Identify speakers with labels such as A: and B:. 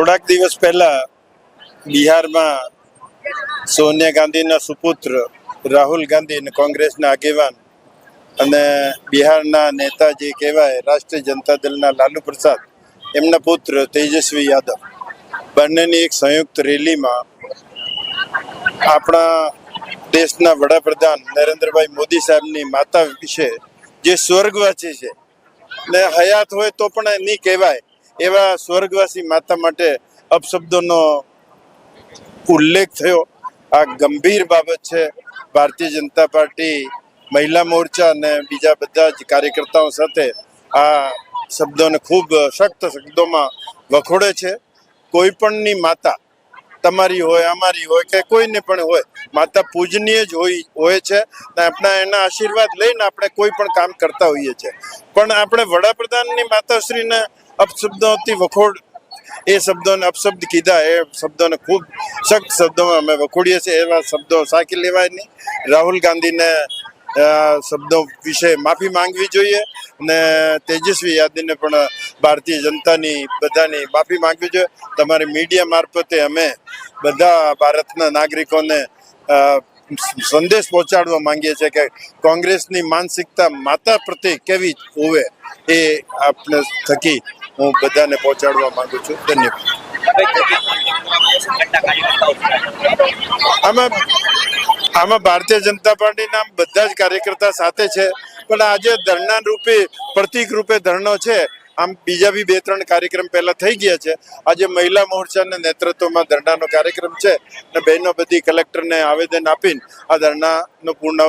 A: થોડાક દિવસ પહેલા બિહારમાં સોનિયા ગાંધીના સુપુત્ર રાહુલ ગાંધી અને કોંગ્રેસના આગેવાન અને બિહારના નેતા જે કહેવાય રાષ્ટ્રીય જનતા દળના લાલુ પ્રસાદ, એમના પુત્ર તેજસ્વી યાદવ. બંનેની એક સંયુક્ત રેલીમાં આપણા દેશના વડાપ્રધાન નરેન્દ્રભાઈ મોદી સાહેબની માતા વિશે જે સ્વર્ગવાસી છે, ને હયાત હોય તો પણ નહીં કહેવાય એવા સ્વર્ગવાસી માતા માટે અપશબ્દોનો ઉલ્લેખ થયો. આ ગંભીર બાબત છે. ભારતીય જનતા પાર્ટી, મહિલા મોરચા અને બીજા બધા જ કાર્યકર્તાઓ સાથે આ શબ્દોને ખૂબ સખ્ત શબ્દોમાં વખોડે છે. કોઈ પણની માતા તમારી હોય, અમારી હોય કે કોઈને પણ હોય, માતા પૂજનીય જ હોય હોય છે ને આપણા એના આશીર્વાદ લઈને આપણે કોઈ પણ કામ કરતા હોઈએ છીએ. પણ આપણે વડાપ્રધાનની માતાશ્રીને અપશબ્દોથી વખોડ એ શબ્દોને અપશબ્દ કીધા. એ શબ્દોને ખૂબ સખ્ત શબ્દોમાં અમે વખોડીએ છીએ. એવા શબ્દો સાકી લેવાય નહીં. રાહુલ ગાંધીને શબ્દો વિશે માફી માંગવી જોઈએ અને તેજસ્વી યાદીને પણ ભારતીય જનતાની બધાની માફી માંગવી જોઈએ. તમારી મીડિયા મારફતે અમે બધા ભારતના નાગરિકોને સંદેશ પહોંચાડવા માંગીએ છીએ કે કોંગ્રેસની માનસિકતા માતા પ્રત્યે કેવી હોવે એ આપણે થકી હું બધાને પહોંચાડવા માંગુ છું. ધન્યવાદ. આમાં આમાં ભારતીય જનતા પાર્ટીના બધા જ કાર્યકર્તા સાથે છે, પણ આજે ધરણા રૂપે પ્રતિક રૂપે ધરણો છે આમ બીજા બી બે ત્રણ કાર્યક્રમ પહેલા થઈ ગયા છે. આજે મહિલા મોરચાના નેતૃત્વમાં ધરણાનો કાર્યક્રમ છે અને બહેનો બધી કલેક્ટરને આવેદન આપીને આ ધરણાનો પૂર્ણાવત